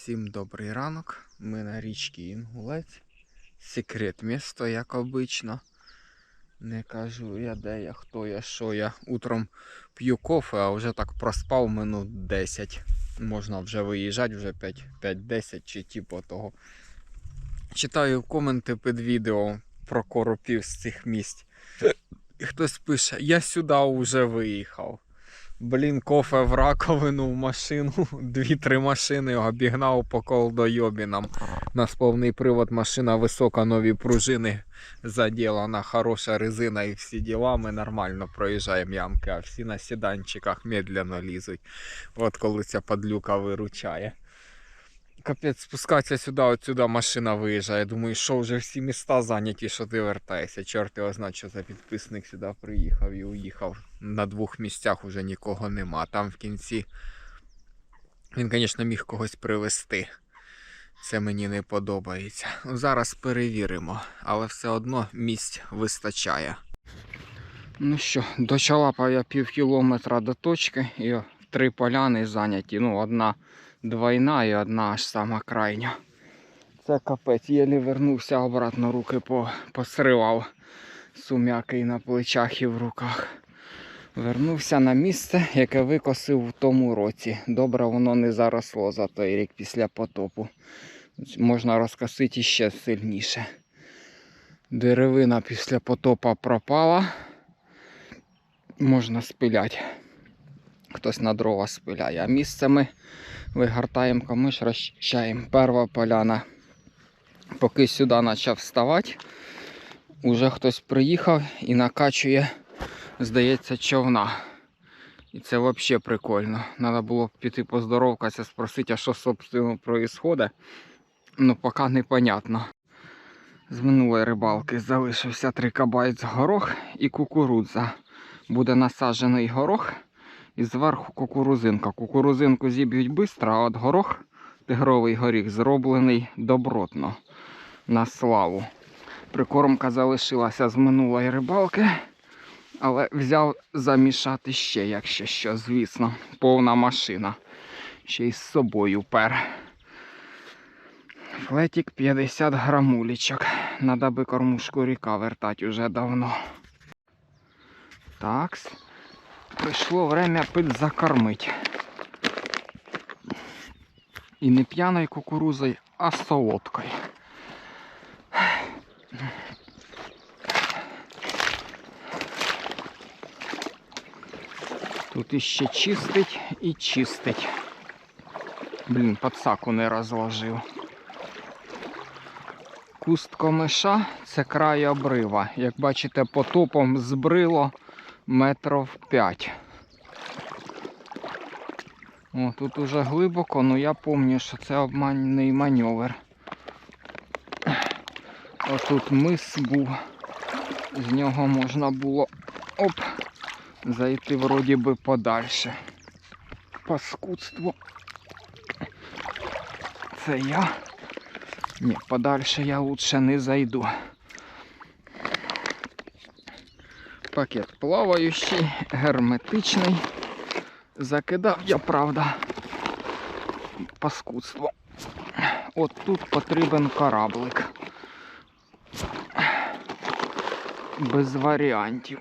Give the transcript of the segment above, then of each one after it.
Всім добрий ранок. Ми на річці Інгулець. Секрет місто, як обично. Не кажу я де я, хто я, що я. Утром п'ю кофе, а вже так проспав минут 10. Можна вже виїжджати, вже 5 5-10 чи типу того. Читаю коменти під відео про коропів з цих місць. І хтось пише, я сюди вже виїхав. Блін, кофе в раковину в машину, дві-три машини обігнав по колдойобінам. На нас повний привод, машина висока, нові пружини заділана, хороша резина і всі діла. Ми нормально проїжджаємо ямки, а всі на сіданчиках медленно лізуть. От коли ця падлюка виручає. Капець, спускатися сюди, от сюди машина виїжджає. Думаю, що вже всі міста зайняті, що ти вертаєшся. Чорт його знає, що за підписник сюди приїхав і уїхав. На двох місцях уже нікого нема. Там в кінці він, звісно, міг когось привезти. Це мені не подобається. Ну, Зараз перевіримо, але все одно місць вистачає. Ну що, дочалапав я пів кілометра до точки і три поляни зайняті. Ну, одна двойна і одна аж сама крайня. Це капець, єлі вернувся обратно, руки по, посривав сум'яки на плечах і в руках. Вернувся на місце, яке викосив в тому році. Добре, воно не заросло за той рік після потопу. Можна розкосити ще сильніше. Деревина після потопа пропала. Можна спиляти. Хтось на дрова спиляє. А місце ми вигортаємо камиш, розчищаємо. Перша поляна. Поки сюди почав вставати, уже хтось приїхав і накачує, здається, човна. І це взагалі прикольно. Треба було піти поздоровкатися, спросити, а що собственно відбувається. Ну, поки непонятно. З минулої рибалки залишився три кабайць горох і кукурудза. Буде насаджений горох і зверху кукурузинка. Кукурузинку зіб'ють швидко, а от горох, тигровий горіх, зроблений добротно на славу. Прикормка залишилася з минулої рибалки, але взяв замішати ще, якщо що, звісно. Повна машина. Ще й з собою пер. Флетік 50 грамулічок. Надо би кормушку ріка вертати уже давно. Такс. Прийшло время підзакормить. І не п'яною кукурузою, а солодкою. Тут іще чистить і чистить. Блін, подсаку не розложив. Куст комиша це край обрива. Як бачите, потопом збрило метрів 5. О, тут уже глибоко, але я пам'ятаю, що це обманний маневр. Отут мис був, з нього можна було оп, зайти вроді би подальше. Паскудство. Це я. Ні, подальше я лучше не зайду. Пакет плаваючий, герметичний. Закидав я, правда, паскудство. От тут потрібен кораблик. Без варіантів.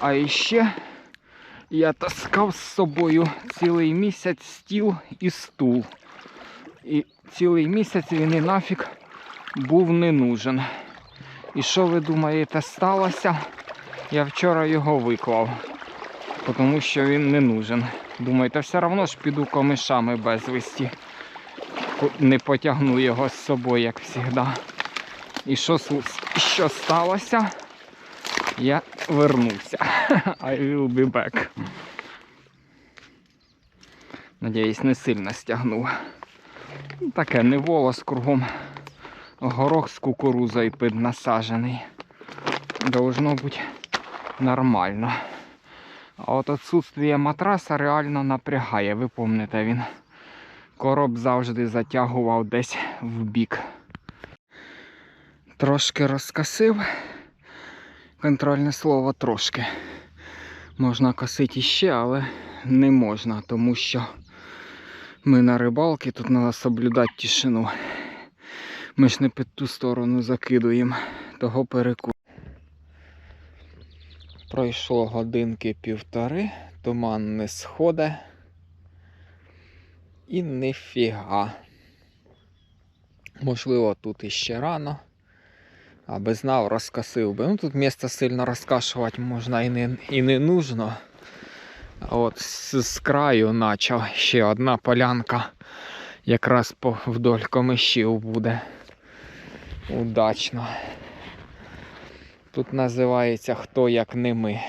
А іще я таскав з собою цілий місяць стіл і стул. І цілий місяць він і нафіг був не нужен. І що ви думаєте сталося? Я вчора його виклав, тому що він не нужен. Думаю, та все одно ж піду комишами безвісті. Не потягну його з собою, як завжди. І що, що сталося? Я вернувся. I will be back. Надіюсь, не сильно стягнув. Ну, Таке не волос кругом. Горох з кукурузою піднасаджений. Должно бути нормально. А от отсутствие матраса реально напрягає, ви пам'ятаєте він. Короб завжди затягував десь в бік. Трошки розкосив. Контрольне слово трошки. Можна косити іще, але не можна, тому що Ми на рибалці, тут треба соблюдати тишину. Ми ж не під ту сторону закидуємо, того переку. Пройшло годинки півтори, туман не сходить. І ніфіга. Можливо, тут іще рано. Аби знав, розкосив би. Ну тут місце сильно розкашувати можна і не, і не нужно. А от з, з краю почав ще одна полянка. Якраз по вдоль комишів буде. Удачно. Тут називається хто як не ми.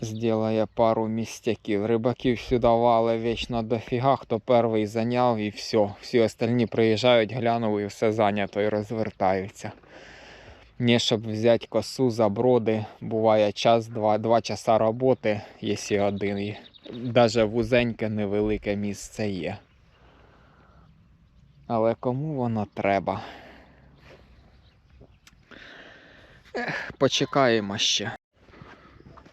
Сделає пару містяків. Рибаків сюди вали вічно дофіга, хто перший зайняв і все. Всі остальні приїжджають, глянули і все зайнято і розвертаються. Не щоб взяти косу за броди, буває час-два, два часа роботи, якщо один. Навіть вузеньке невелике місце є. Але кому воно треба? Ех, почекаємо ще.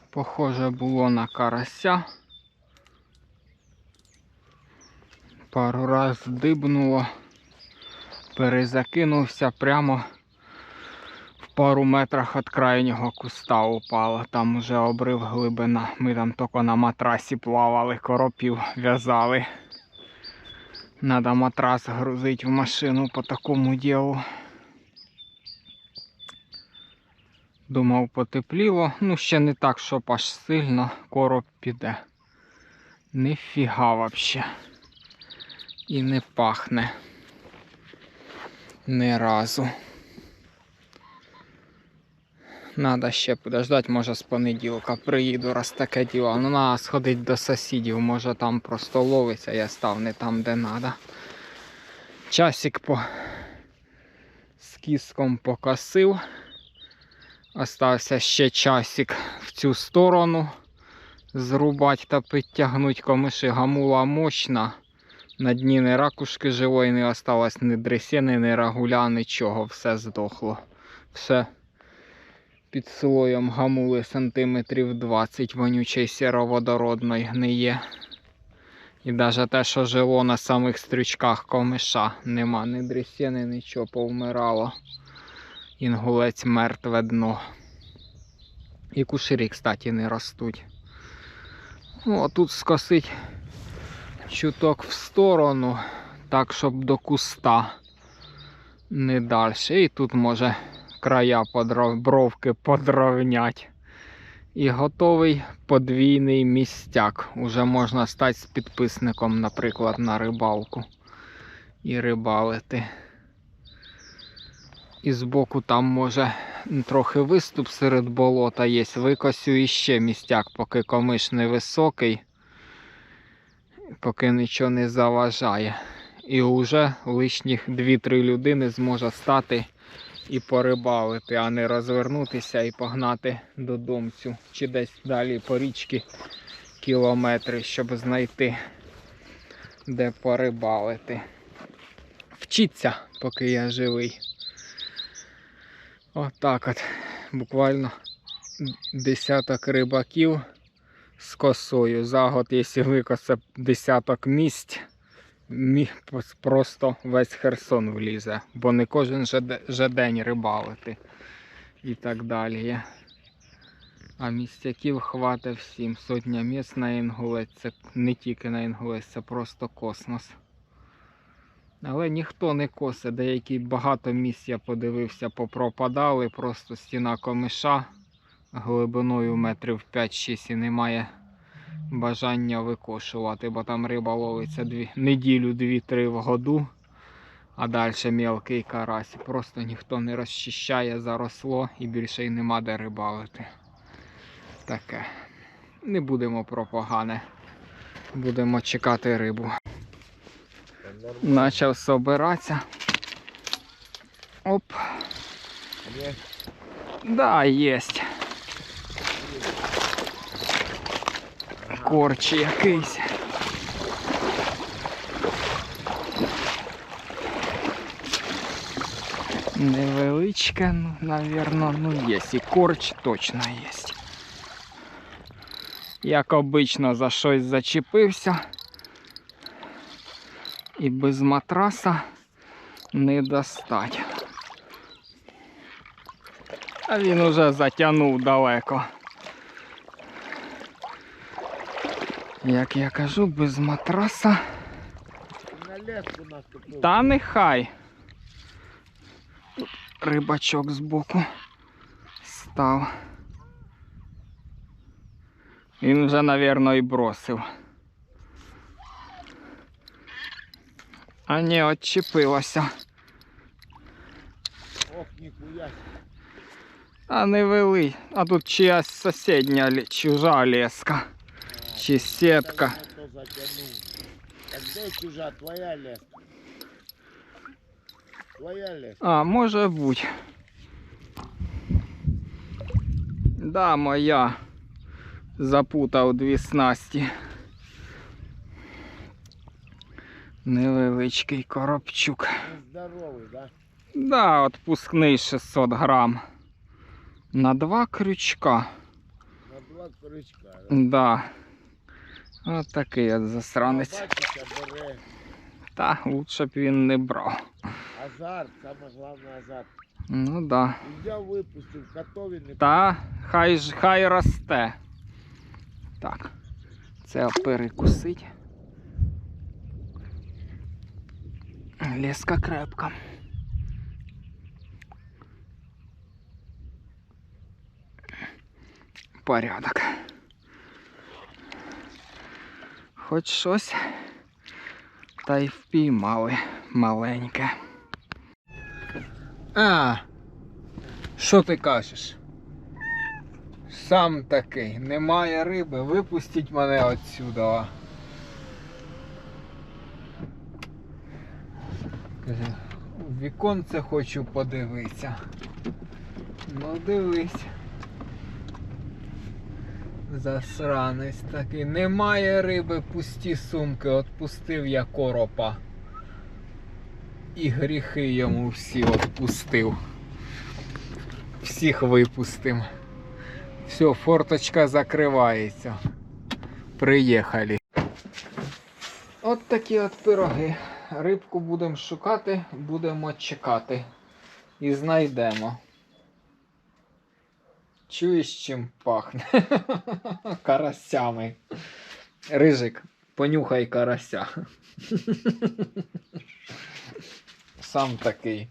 Похоже було на карася. Пару раз дибнуло, перезакинувся прямо в пару метрах від крайнього куста упало. Там уже обрив глибина. Ми там тільки на матрасі плавали, коропів в'язали. Надо матрас грузити в машину по такому ділу. Думав, потепліло. Ну, ще не так, щоб аж сильно короб піде. Ніфіга вообще. І не пахне. Ні разу. Надо ще подождати, може з понеділка приїду, раз таке діло. Ну, треба сходити до сусідів, може там просто ловиться, я став не там, де треба. Часик по з кіском покосив. Остався ще часик в цю сторону зрубати та підтягнути комиші гамула мощна. На дні ні ракушки живої не осталось, ні дресини, ні рагуля, нічого, все здохло. Все під слоєм гамули сантиметрів 20 вонючої сіроводородної гниє. І навіть те, що жило на самих стрючках комиша, нема ні дресини, нічого повмирало. Інгулець мертве дно. І куширі, кстати, не ростуть. Ну, а тут скосить чуток в сторону, так, щоб до куста не далі. І тут може края подров... бровки подровнять. І готовий подвійний містяк. Уже можна стати з підписником, наприклад, на рибалку і рибалити. І збоку там може трохи виступ серед болота є. Викосю іще містяк, поки комиш невисокий, поки нічого не заважає. І вже лишніх 2-3 людини зможе стати і порибалити, а не розвернутися і погнати додомцю. Чи десь далі по річці кілометри, щоб знайти, де порибалити. Вчіться, поки я живий. Отак от. Буквально десяток рибаків з косою. За год, якщо викосе десяток місць, мі- просто весь Херсон влізе, бо не кожен же, день рибалити і так далі. А містяків хватить всім. Сотня місць на інгулець, це не тільки на інгулець, це просто космос. Але ніхто не косе, деякі багато місць я подивився, попропадали, просто стіна комиша глибиною метрів 5-6 і немає бажання викошувати, бо там риба ловиться дві, неділю, дві-три в году, а далі мілкий карась. Просто ніхто не розчищає, заросло і більше й нема де рибалити. Таке. Не будемо про погане. Будемо чекати рибу. Начав собиратися. Оп. Да, есть. Корч якийсь. Невеличка, ну, наверно, ну є. І корч точно є. Як обично за щось зачепився, І без матраса не достать. А він уже затягнув далеко. Як я кажу, без матраса. Та нехай. Тут рибачок збоку став. Він вже, напевно, і бросив. А ні, отчепилося. Ох, ніхуя. А не вели. А тут чиясь сусідня чужа леска. Чи сітка. А, може бути. Да, моя. Запутав дві снасті. Невеличкий коробчук. Здоровий, да? Да, отпускний 600 грам. На два крючка. На два крючка. Да? Да. От такий от засранець. Та лучше б він не брав. азарт, саме головне азарт. Ну да. Взяв, випустив, готові не Та хай ж хай росте. Так. Це перекусить. Леска крепка. Порядок. Хоч щось. Та й впіймали маленьке. А, що ти кажеш? Сам такий, немає риби, випустіть мене отсюда. В віконце хочу подивитися. Ну дивись. Засранець такий. Немає риби, пусті сумки, отпустив я коропа. І гріхи йому всі отпустив. Всіх випустим. Все, форточка закривається. Приїхали. От такі от пироги. Рибку будемо шукати, будемо чекати. І знайдемо. Чуєш, чим пахне? Карасями. Рижик, понюхай карася. Сам такий.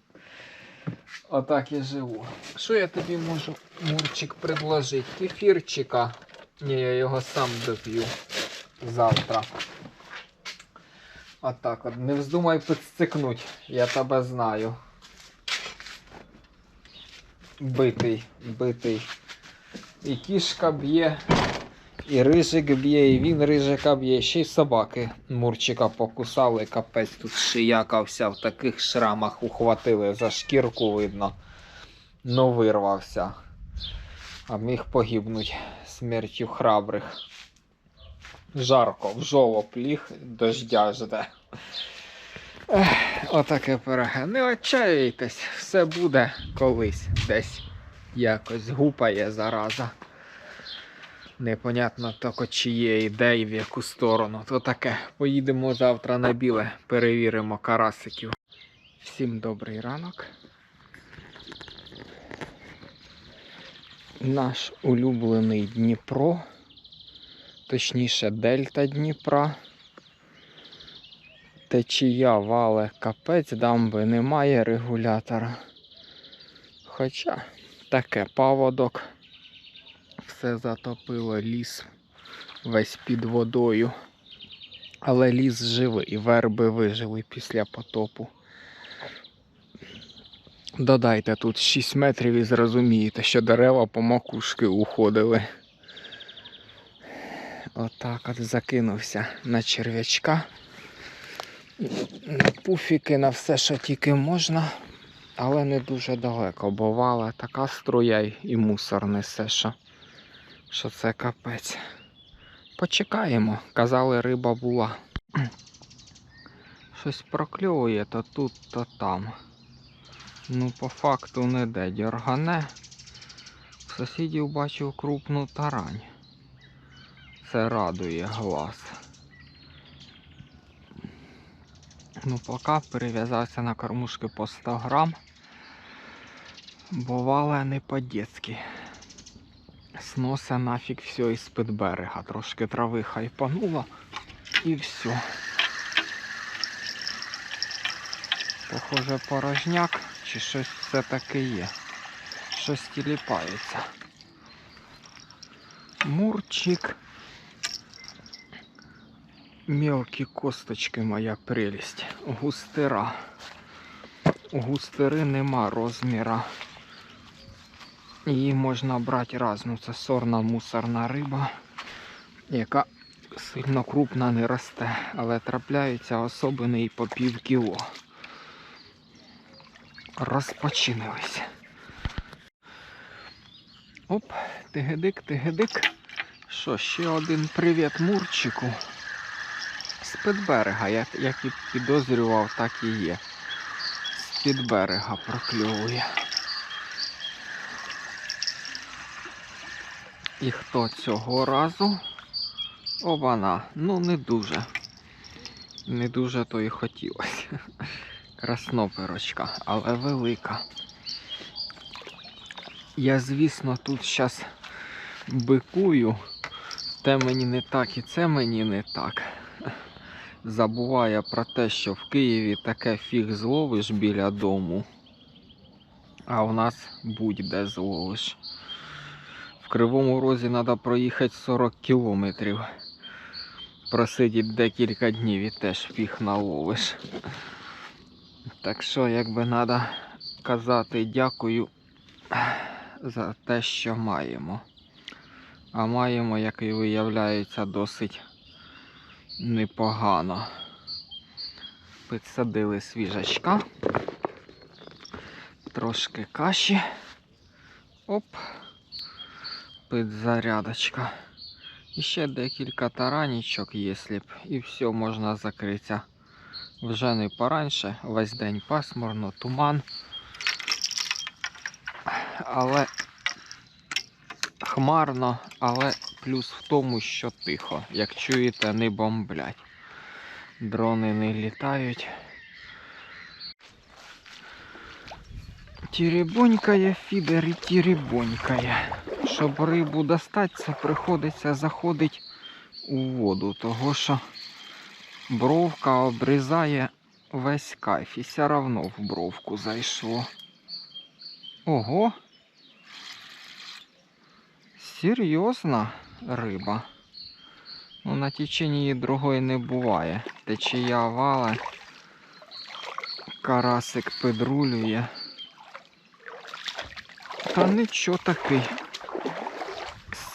Отак і живу. Що я тобі можу, Мурчик, предложити? Кефірчика. Ні, я його сам доп'ю завтра. Отак от. Не вздумай підстикнуть, я тебе знаю. Битий, битий. І кішка б'є, і рижик б'є, і він рижика б'є. Ще й собаки Мурчика покусали, капець тут шияка вся в таких шрамах ухватили за шкірку видно. Ну вирвався. А міг погибнуть смертю храбрих. Жарко, в жолоб ліг, дождя жде. Отаке пироге. Не отчаюйтесь, все буде колись десь якось гупає зараза. Непонятно тільки чиє іде і в яку сторону. То таке. Поїдемо завтра на біле, перевіримо карасиків. Всім добрий ранок. Наш улюблений Дніпро, точніше Дельта Дніпра. Течія вале капець, дамби немає регулятора. Хоча таке паводок. Все затопило ліс весь під водою. Але ліс живий, верби вижили після потопу. Додайте тут 6 метрів і зрозумієте, що дерева по макушки уходили. Отак от закинувся на черв'ячка. На пуфіки, на все, що тільки можна, але не дуже далеко, бо вала така струя і мусор несе, що, що це капець. Почекаємо, казали, риба була. Щось прокльовує то тут, то там. Ну, по факту не де дьоргане. В сусідів бачив крупну тарань. Це радує глаз. пока, перев'язався на кормушки по 100 грам. Бувало не по-дєцьки. Снося нафіг все із під берега. Трошки трави хайпануло і все. Похоже, порожняк чи щось все-таки є. Щось тіліпається. Мурчик. Мелкі косточки моя прелість. Густира. У густири нема розміра. Її можна брати разну. Це сорна мусорна риба, яка сильно крупна не росте, але трапляються особини і по пів кіло. Розпочинилися. Оп, тигедик, тигедик. Що, ще один привіт Мурчику. З-під берега, як, як і підозрював, так і є. З-під берега прокльовує. І хто цього разу? Обана. Ну не дуже. Не дуже то і хотілося. Красноперочка, але велика. Я, звісно, тут зараз бикую. Те мені не так і це мені не так. Забуває про те, що в Києві таке фіг зловиш біля дому. А в нас будь-де зловиш. В Кривому Розі треба проїхати 40 кілометрів. Просидіти декілька днів і теж фіг наловиш. Так що, якби треба казати дякую за те, що маємо. А маємо, як і виявляється, досить непогано. Підсадили свіжачка. Трошки каші. Оп. Підзарядочка. І ще декілька таранічок, якщо б, і все, можна закритися. Вже не пораньше, весь день пасмурно, туман. Але хмарно, але плюс в тому, що тихо. Як чуєте, не бомблять. Дрони не літають. Тірібонькає фідер і тірібонькає. Щоб рибу достати, це приходиться заходити у воду, того що бровка обрізає весь кайф і все равно в бровку зайшло. Ого! Серйозна риба. Ну, на теченні другої не буває. Течія вала, карасик підрулює. Та нічого такий.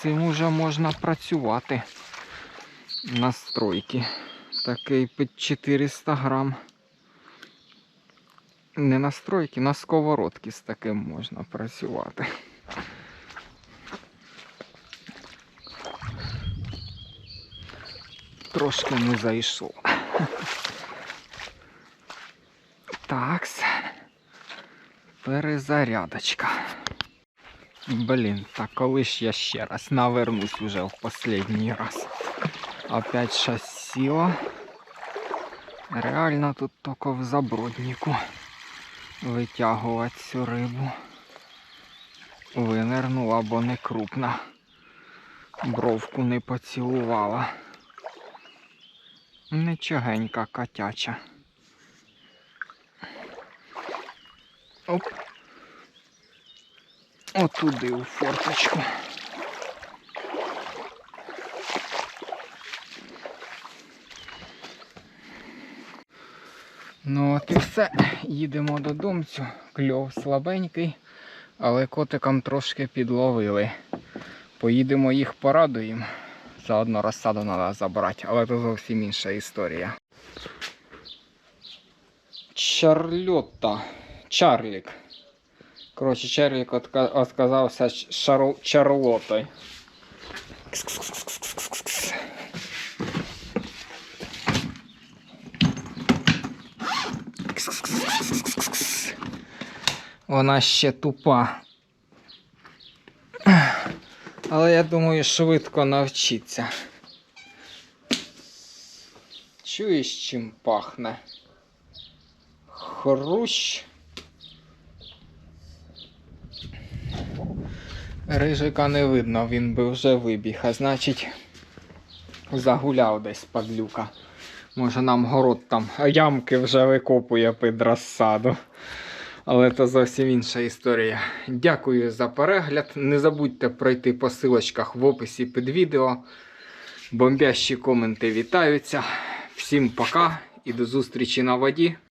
Цим уже можна працювати на стройки. Такий під 400 грам. Не на стройки, на сковородки з таким можна працювати. Трошки не зайшов. Такс. Перезарядочка. Блін, так коли ж я ще раз навернусь уже в последній раз. Опять щось сіло. Реально тут тільки в заброднику витягувати цю рибу. Винирнула, бо не крупна. Бровку не поцілувала. Нічогенька котяча. Оп. Отуди у форточку. Ну от і все. Їдемо додомцю. Кльов слабенький, але котикам трошки підловили. Поїдемо їх порадуємо. Заодно розсаду треба забрати, але це зовсім інша історія. Чарльотта. Чарлік. Коротше, отка- отказався шар... Вона ще тупа. Але я думаю, швидко навчиться. Чуєш, чим пахне? хрущ. Рижика не видно, він би вже вибіг, а значить загуляв десь падлюка. Може нам город там ямки вже викопує під розсаду. Але це зовсім інша історія. Дякую за перегляд. Не забудьте пройти по силочках в описі під відео. Бомбящі коменти вітаються. Всім пока і до зустрічі на воді.